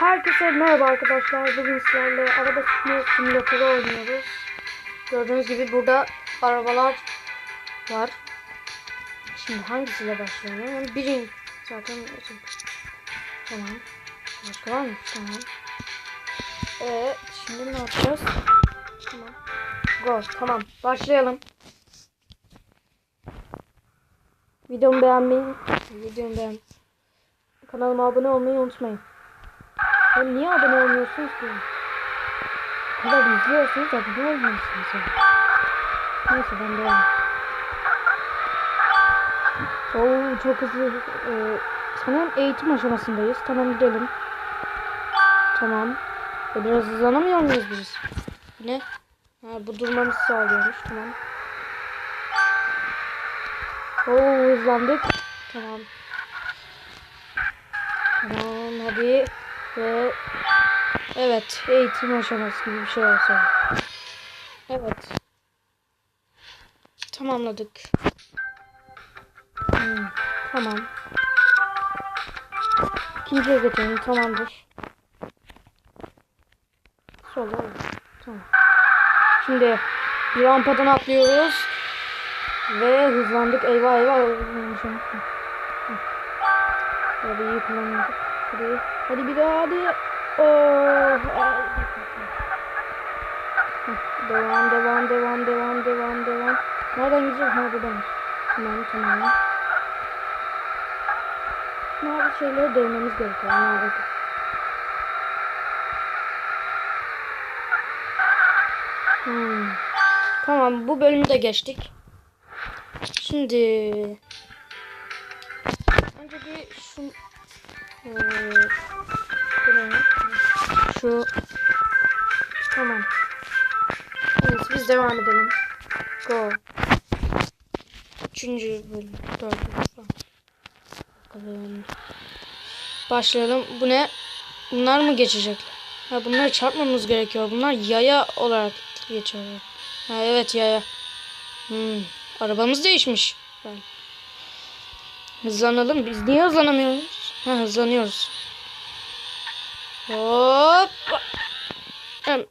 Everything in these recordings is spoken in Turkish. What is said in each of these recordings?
Herkese merhaba arkadaşlar. Bugün sizlerle araba sürme simülatörü oynuyoruz. Gördüğünüz gibi burada arabalar var. Şimdi hangisiyle başlayalım? Yani birinci zaten tamam. Başka var mı? Tamam. Ee, şimdi ne yapacağız? Tamam. Go. Tamam. Başlayalım. Videomu beğenmeyi, videomu beğen. Kanalıma abone olmayı unutmayın. Ya niye abone olmuyorsunuz ki? Bu kadar izliyorsunuz abone olmuyorsunuz ya. Neyse ben devam. Oo çok hızlı. Ee, sanırım eğitim aşamasındayız. Tamam gidelim. Tamam. E, biraz hızlanamıyor muyuz biz? Ne? Ha, bu durmamızı sağlıyormuş. Tamam. Oo hızlandık. Tamam. Tamam hadi. Ve evet eğitim aşaması gibi bir şey olsa. Evet. Tamamladık. Hmm, tamam. İkinciye geçelim. Tamamdır. Sola. Tamam. Şimdi rampadan atlıyoruz. Ve hızlandık. Eyvah eyvah. Hadi iyi kullanıyorduk. Hadi. Hadi bir daha hadi. Oh. Devam devam devam devam devam devam. Nereden gideceğiz? Ha buradan. Tamam tamam. Mavi şeylere değmemiz gerekiyor. Mavi. Hmm. Tamam bu bölümü de geçtik. Şimdi önce bir şu? Şu tamam. Evet biz devam edelim. Go. Üçüncü bölüm. Dördüncü. Bakalım. Başlayalım. Bu ne? Bunlar mı geçecekler? Ha bunları çarpmamız gerekiyor. Bunlar yaya olarak geçiyor. Ha evet yaya. Hmm. Arabamız değişmiş. Hızlanalım. Biz niye hızlanamıyoruz? Ha hızlanıyoruz. Hop. Hem.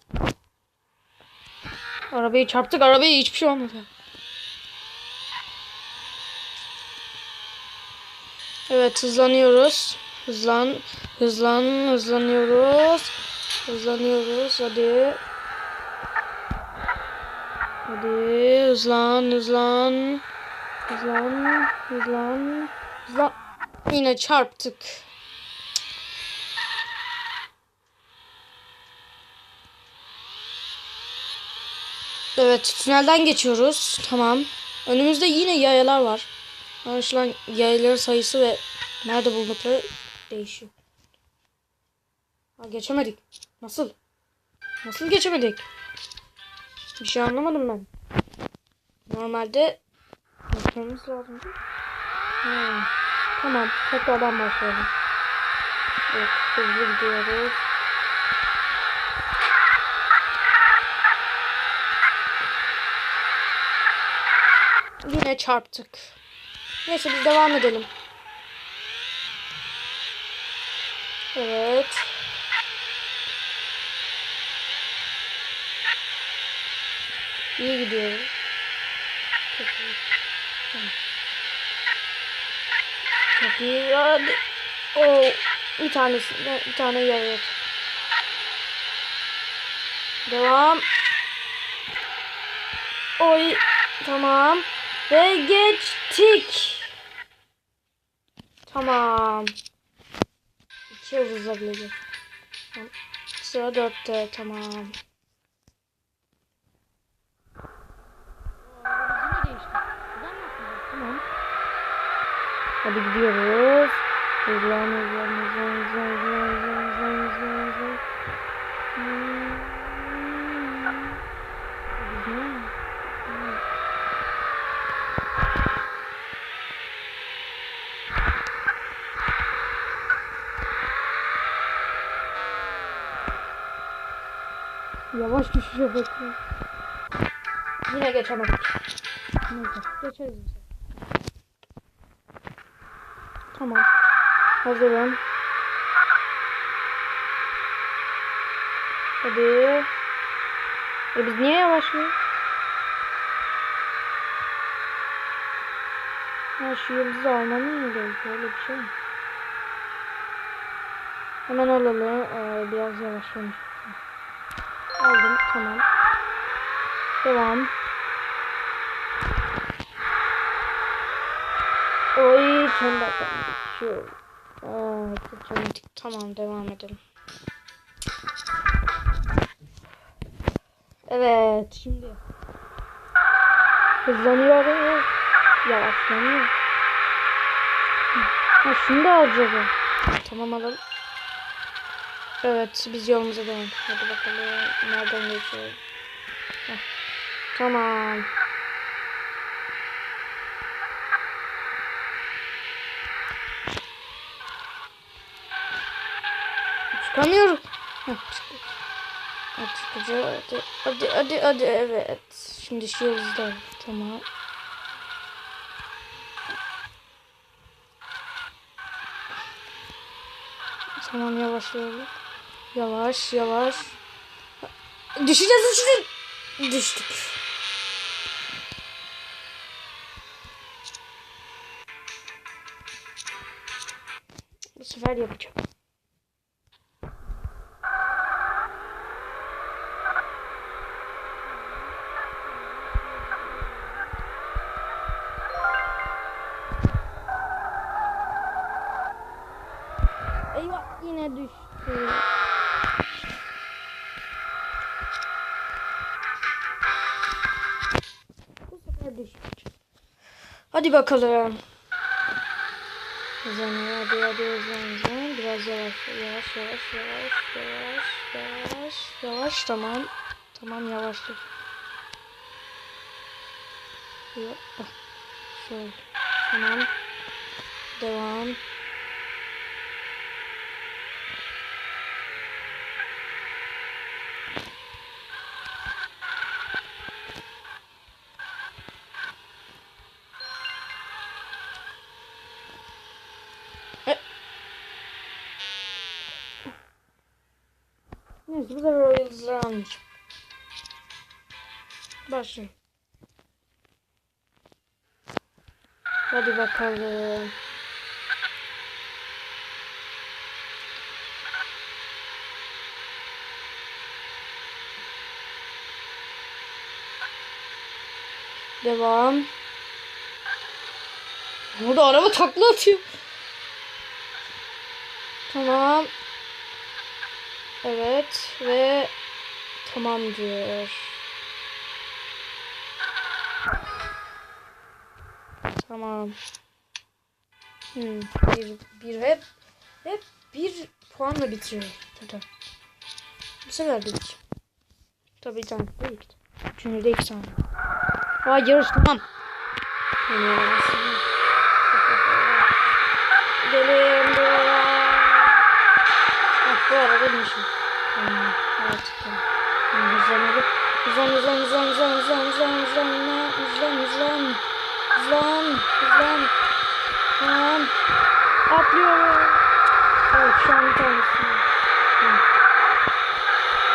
Arabayı çarptık. Arabaya hiçbir şey olmadı. Evet hızlanıyoruz. Hızlan. Hızlan. Hızlanıyoruz. Hızlanıyoruz. Hadi. Hadi hızlan hızlan. Hızlan hızlan. Hızlan. Yine çarptık. Evet tünelden geçiyoruz. Tamam. Önümüzde yine yayalar var. Anlaşılan yayaların sayısı ve nerede buldukları değişiyor. Ha, geçemedik. Nasıl? Nasıl geçemedik? Bir şey anlamadım ben. Normalde yapmamız lazım. Ha, tamam. Tekrardan başlayalım. Evet, hızlı gidiyoruz. Yine çarptık. Neyse biz devam edelim. Evet. İyi gidiyorum. Çok iyi. Tamam. Hadi. Oo, bir tanesi, bir tane yarıyor. Devam. Oy. Tamam. Ve geçtik. Tamam. İki yıldızla bile. Tamam. Sıra dörtte. Tamam. Hadi gidiyoruz. Hızlan hızlan hızlan hızlan hızlan hızlan hızlan hızlan hızlan. Hmm. Güzel. Hmm. Yavaş düşüşe bakıyor. Yine geçemedik. Neyse geçeriz biz. Tamam. Hazırım. Hadi. E biz niye yavaşlıyoruz? Ha şu yıldızı almamız mı gerekiyor? Öyle bir şey mi? Hemen alalım. Ee, biraz yavaşlamış. Aldım. Tamam. Devam. Oy son dakika geçiyor. Aa, geçemedik. Tamam devam edelim. Evet şimdi hızlanıyor yavaşlanıyor. Ha şunu da alacağız. Tamam alalım. Evet biz yolumuza devam. Hadi bakalım nereden geçiyoruz. Heh. Tamam. Çıkamıyorum. Heh, çıktı. Çıkacağız. Hadi, hadi, hadi, hadi, evet. Şimdi şu yıldızda. Tamam. Tamam yavaşlayalım. Yavaş, yavaş. Düşeceğiz, düşeceğiz. Düştük. Bu sefer yapacağım. Hadi bakalım. Hızlanıyor hadi hadi hızlan hızlan. Biraz yavaş yavaş yavaş yavaş yavaş yavaş yavaş tamam. Tamam. Yok. ah, Şöyle. Tamam. Devam. Bu sefer o yıldızları almayacağım. Başlayalım. Hadi bakalım. Devam. Burada araba takla atıyor. Tamam. Evet ve tamam diyor. Tamam. Hmm, bir, bir hep hep bir puanla bitiriyor. Zaten. Bu sefer de bir. Tabii tane değil. Üçüncü de iki tane. Vay yarış tamam. Bir tanesi.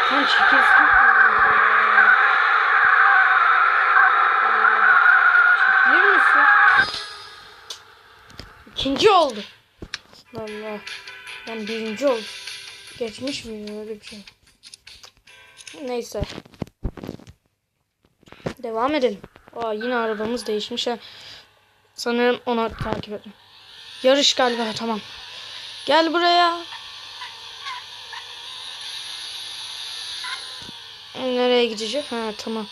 Sen çekilsin. Çekilir misin? İkinci oldu. Allah. Ben birinci oldum. Geçmiş mi öyle bir şey? Neyse. Devam edelim. Aa yine arabamız değişmiş ha. Sanırım onu takip edin. Yarış galiba tamam. Gel buraya. Nereye gidecek? Ha tamam.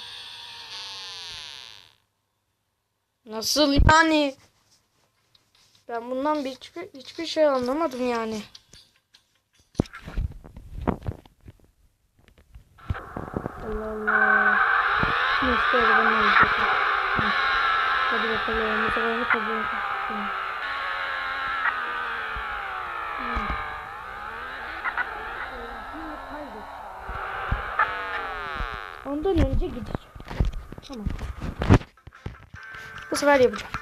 Nasıl yani? Ben bundan bir, hiçbir, hiçbir şey anlamadım yani. Allah Allah. Neyse arabanın olacak. Hadi bakalım. Bu sefer de Ondan önce gideceğim. Tamam. Bu sefer yapacağım.